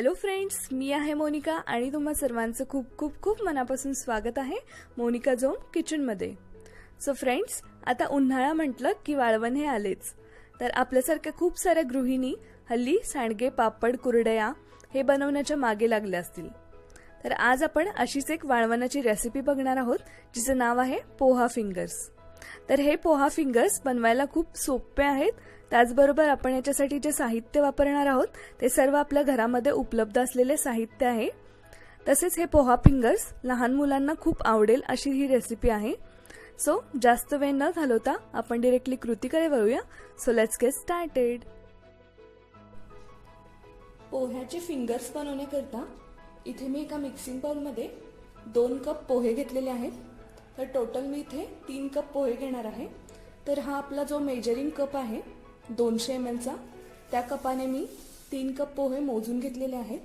Hello friends मी आहे मोनिका आणि तुम्हा सर्वांचं खूप खूप खूप मनापासून स्वागत आहे मोनिका झोन किचनमध्ये. सो फ्रेंड्स आता उन्हाळा म्हटलं की वाळवण हे आलेच. तर आपल्यासारख्या खूप साऱ्या गृहिणी हल्ली सांडगे पापड कुरडया हे बनवण्याच्या मागे लागल्या असतील. तर आज आपण अशीच एक वाळवणाची रेसिपी बघणार आहोत जिचं नाव आहे पोहा फिंगर्स तर हे पोहा फिंगर्स बनवायला खूप सोपे आहेत त्याचबरोबर आपण याच्यासाठी जे साहित्य वापरणार आहोत ते सर्व आपल्या घरामध्ये उपलब्ध असलेले साहित्य आहे. तसेच हे पोहा फिंगर्स लहान मुलांना खूप आवडेल अशी ही रेसिपी आहे. सो जास्त वेळ न घालवता आपण डिरेक्टली कृतीकडे वळूया. सो लेट्स गेट स्टार्टेड पोह्याचे फिंगर्स बनवण्याकरता इथे मी एका मिक्सिंग बाउलमध्ये दोन कप पोहे घेतलेले आहेत. तर टोटल मी इथे तीन कप पोहे घेणार आहे. तर हा आपला जो मेजरिंग कप आहे दोनशे एम एलचा त्या कपाने मी तीन कप पोहे मोजून घेतलेले आहेत.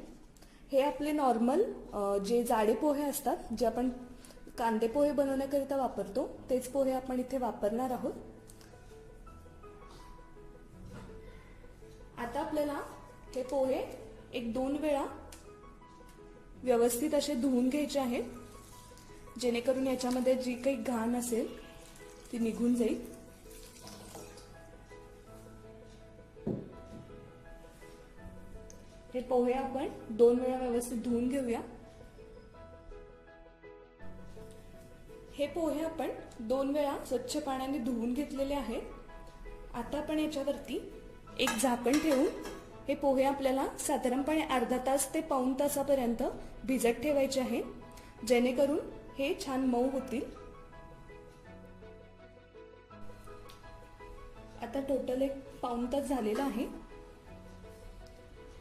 हे आपले नॉर्मल जे जाडे पोहे असतात जे आपण कांदे पोहे बनवण्याकरिता वापरतो तेच पोहे आपण इथे वापरणार आहोत. आता आपल्याला हे पोहे एक दोन वेळा व्यवस्थित असे धुवून घ्यायचे आहेत. जेणेकरून याच्यामध्ये जी काही घाण असेल ती निघून जाईल. हे पोहे आपण. दोन वेळा व्यवस्थित धुवून घेऊया. हे पोहे आपण. दोन वेळा स्वच्छ पाण्याने धुवून घेतलेले आहेत आता आपण याच्यावरती एक झाकण ठेवून हे पोहे आपल्याला साधारणपणे अर्धा तास ते पाऊन तासापर्यंत भिजत ठेवायचे आहे. जेणेकरून हे छान मऊ होतील. आता टोटल एक पाऊन तास झालेला आहे.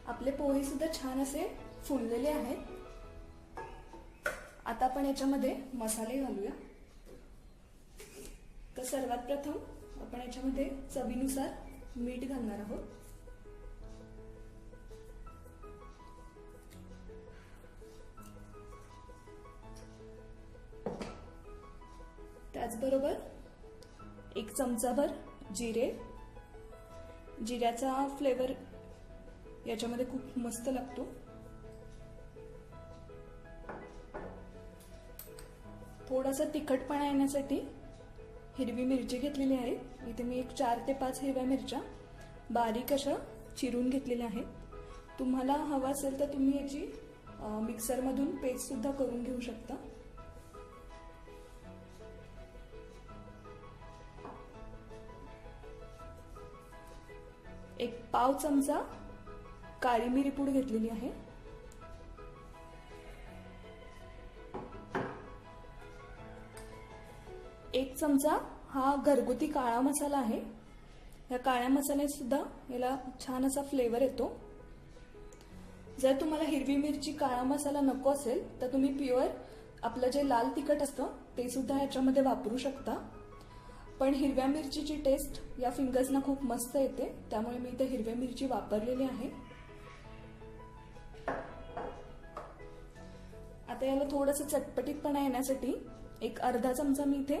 आपले पोहे सुद्धा छान असे फुललेले आहेत. आता आपण याच्यामध्ये मसाले घालूया. तर सर्वात प्रथम आपण याच्यामध्ये चवीनुसार मीठ घालणार आहोत. त्याचबरोबर एक चमचाभर जिरे. जिऱ्याचा फ्लेवर याच्यामध्ये खूप मस्त लागतो. थोडासा तिखटपणा येण्यासाठी हिरवी मिरची घेतलेली आहे. इथे मी एक चार ते पाच हिरव्या मिरच्या बारीक अशा चिरून घेतलेल्या आहेत. तुम्हाला हवा असेल तर तुम्ही याची मिक्सरमधून पेस्टसुद्धा करून घेऊ शकता. एक पाव चमचा काळी मिरी पूड घेतलेली आहे. एक चमचा हा घरगुती काळा मसाला आहे. या काळ्या मसाल्यात सुद्धा याला छान असा फ्लेवर येतो. जर तुम्हाला हिरवी मिरची काळा मसाला नको असेल तर तुम्ही प्युअर आपलं जे लाल तिखट असतं ते सुद्धा ह्याच्यामध्ये वापरू शकता. पण हिरव्या मिरचीची टेस्ट या फिंगर्सना खूप मस्त येते त्यामुळे मी इथे हिरव्या मिरची वापरलेली आहे. आता याला थोडंसं चटपटीतपणा येण्यासाठी एक अर्धा चमचा मी इथे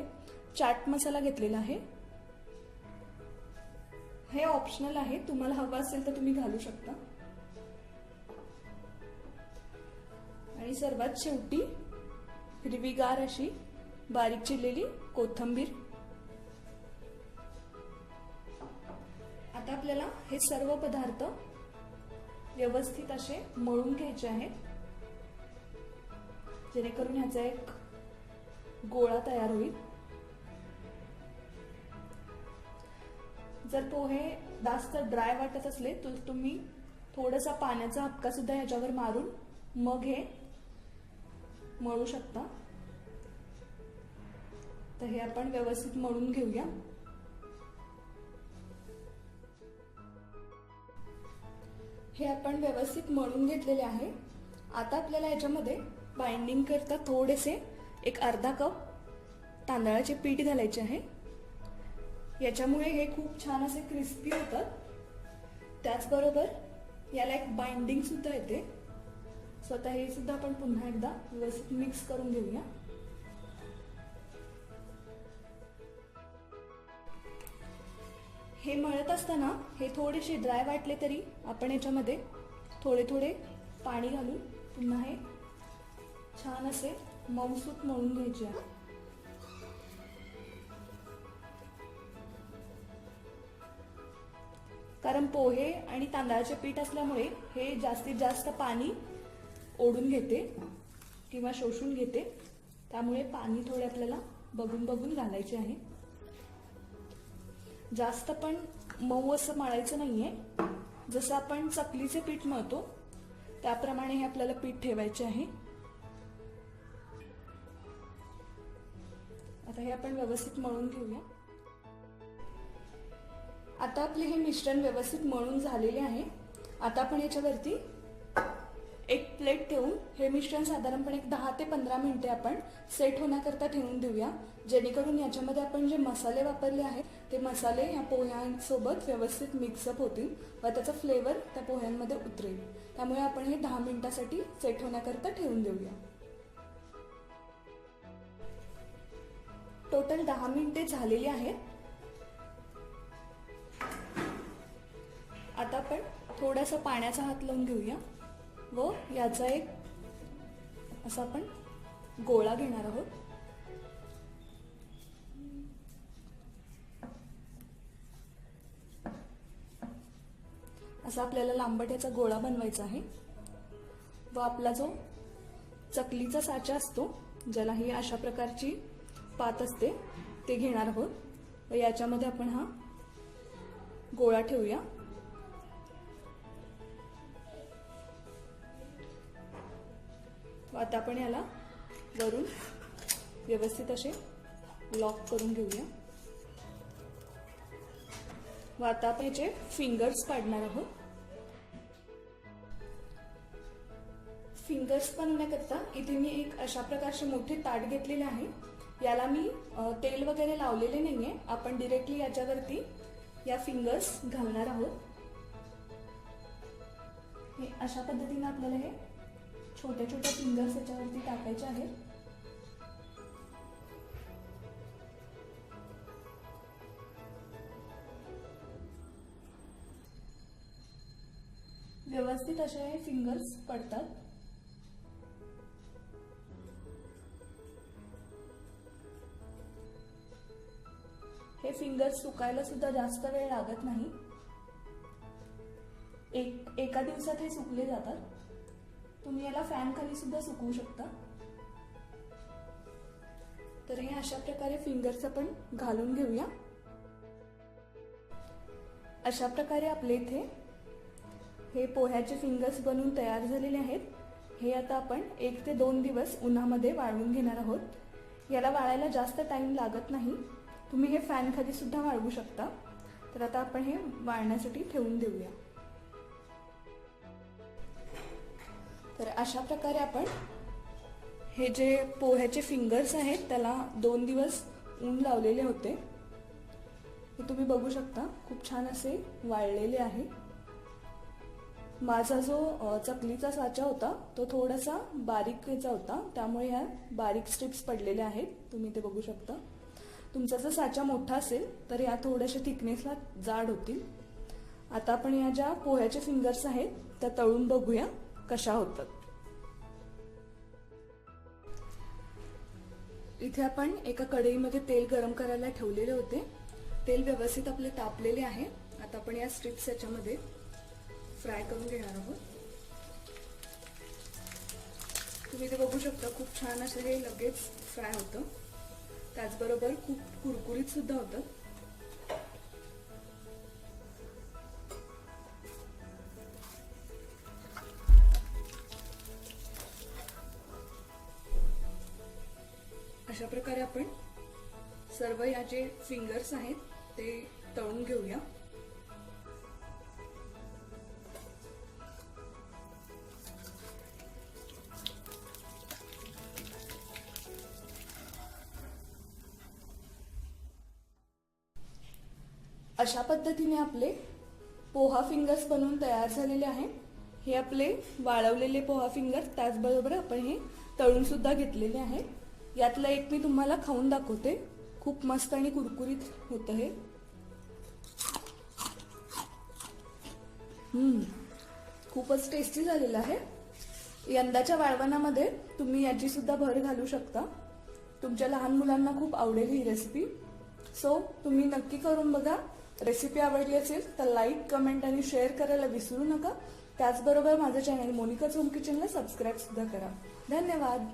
चाट मसाला घेतलेला आहे. हे ऑप्शनल आहे. तुम्हाला हवं असेल तर तुम्ही घालू शकता. आणि सर्वात शेवटी हिरवीगार अशी बारीक चिरलेली कोथंबीर. आता आपल्याला हे सर्व पदार्थ व्यवस्थित असे मळून घ्यायचे आहेत. जेणेकरून ह्याचा एक गोळा तयार होईल. जर पोहे जास्त ड्राय वाटत असले तर तुम्ही थोडासा पाण्याचा हपका सुद्धा ह्याच्यावर मारून मग हे मळू शकता. तर हे आपण व्यवस्थित मळून घेऊया. हे आपण व्यवस्थित मळून घेतलेले आहे. आता आपल्याला याच्यामध्ये बाइंडिंग करता थोडेसे एक अर्धा कप तांदळाचे पीठ घालायचे आहे. याच्यामुळे हे खूप छान असे क्रिस्पी होतात. त्याचबरोबर याला एक बाइंडिंग सुद्धा येते. स्वतः हे सुद्धा आपण पुन्हा एकदा व्यवस्थित मिक्स करून घेऊया. हे मळत असताना हे थोडेसे ड्राय वाटले तरी आपण याच्यामध्ये थोडे थोडे पाणी घालून पुन्हा हे छान असे मऊसूत मळून घ्यायचे. आहे कारण पोहे आणि तांदळाचे पीठ असल्यामुळे हे जास्तीत जास्त पाणी ओढून घेते किंवा शोषून घेते. त्यामुळे पाणी थोडे आपल्याला बघून बघून घालायचे आहे. जास्त पण मऊ असं मळायचं नाहीये. जसं आपण चकलीचे पीठ मळतो त्याप्रमाणे हे आपल्याला पीठ ठेवायचे आहे. आता हे आपण व्यवस्थित मळून घेऊया. आता आपले हे मिश्रण व्यवस्थित मळून झालेले आहे. आता आपण याच्यावरती एक प्लेट ठेवून हे मिश्रण साधारणपणे एक दहा ते पंधरा मिनिटे आपण सेट होण्याकरता ठेवून देऊया. जेणेकरून याच्यामध्ये आपण जे मसाले वापरले आहेत ते मसाले या पोह्यांसोबत व्यवस्थित मिक्सअप होतील व त्याचा फ्लेवर त्या पोह्यांमध्ये उतरेल. त्यामुळे आपण हे दहा मिनिटासाठी सेट होण्याकरता ठेवून देऊया. टोटल दहा मिनिटे झालेली आहेत. आता आपण थोडासा पाण्याचा हात लावून घेऊया व याचा एक असा आपण गोळा घेणार आहोत. असा आपल्याला लांबट्याचा गोळा बनवायचा आहे. व आपला जो चकलीचा साचा असतो ज्याला ही अशा प्रकारची पात असते ते घेणार आहोत. व याच्यामध्ये आपण हा गोळा ठेवूया. आता आपण याला वरून व्यवस्थित असे लॉक करून घेऊया. व आता आपण याचे फिंगर्स काढणार आहोत. फिंगर्स बनवण्याकरता इथे मी एक अशा प्रकारचे मोठे ताट घेतलेले आहे. याला मी तेल वगैरे लावलेले नाही आहे आपण डिरेक्टली याच्यावरती या फिंगर्स घालणार आहोत. हे अशा पद्धतीने आपल्याला हे छोट्या छोट्या फिंगर्स याच्यावरती टाकायचे आहेत. व्यवस्थित असे हे फिंगर्स पडतात. फिंगर्स सुकायला सुद्धा जास्त वेळ लागत नाही. एक एका दिवसात हे सुकले जातात. तुम्ही याला फॅन खाली सुद्धा सुकवू शकता. तर हे अशा प्रकारे फिंगर्स आपण घालून घेऊया. अशा प्रकारे आपले इथे हे पोह्याचे फिंगर्स बनवून तयार झालेले आहेत. हे आता आपण एक ते दोन दिवस उन्हामध्ये वाळवून घेणार आहोत. याला वाळायला जास्त टाइम लागत नाही. तुम्ही हे फॅन खाली सुद्धा वाळवू शकता. तर आता आपण हे वाळण्यासाठी ठेवून देऊया. तर अशा प्रकारे आपण हे जे पोह्याचे फिंगर्स आहेत त्याला दोन दिवस ऊन लावलेले होते. हे तुम्ही बघू शकता खूप छान असे वाळलेले आहे. माझा जो चकलीचा साचा होता तो थोडासा बारीकचा होता. त्यामुळे ह्या बारीक स्ट्रिप्स पडलेल्या आहेत. तुम्ही ते बघू शकता. तुमचा जर साचा मोठा असेल तर या थोड्याशा थिकनेसला जाड होतील. आता आपण या ज्या पोह्याच्या फिंगर्स आहेत त्या तळून बघूया कशा होतात. इथे आपण एका कढईमध्ये तेल गरम करायला ठेवलेले होते. तेल व्यवस्थित आपले तापलेले आहे. आता आपण या स्ट्रिप्स याच्यामध्ये फ्राय करून घेणार आहोत. तुम्ही ते बघू शकता खूप छान असं हे लगेच फ्राय होतं. त्याचबरोबर खूप कुरकुरीत सुद्धा होतं. अशा प्रकारे आपण सर्व या जे फिंगर्स आहेत ते तळून घेऊया. अशा पद्धतीने आपले पोहा फिंगर्स बनवून तयार झालेले आहे हे आपले वाळवलेले पोहा फिंगर्स त्याचबरोबर आपण हे तळूनसुद्धा घेतलेले आहे यातलं एक मी तुम्हाला खाऊन दाखवते. खूप मस्त आणि कुरकुरीत होतं हे. खूपच टेस्टी झालेलं आहे. यंदाच्या वाळवणामध्ये तुम्ही याची सुद्धा भर घालू शकता. तुमच्या लहान मुलांना खूप आवडेल ही रेसिपी सो तुम्ही नक्की करून बघा. रेसिपी आवडली असेल तर लाईक कमेंट आणि शेअर करायला विसरू नका. त्याचबरोबर माझं चॅनल मोनिका चोम किचनला सबस्क्राईब सुद्धा करा. धन्यवाद.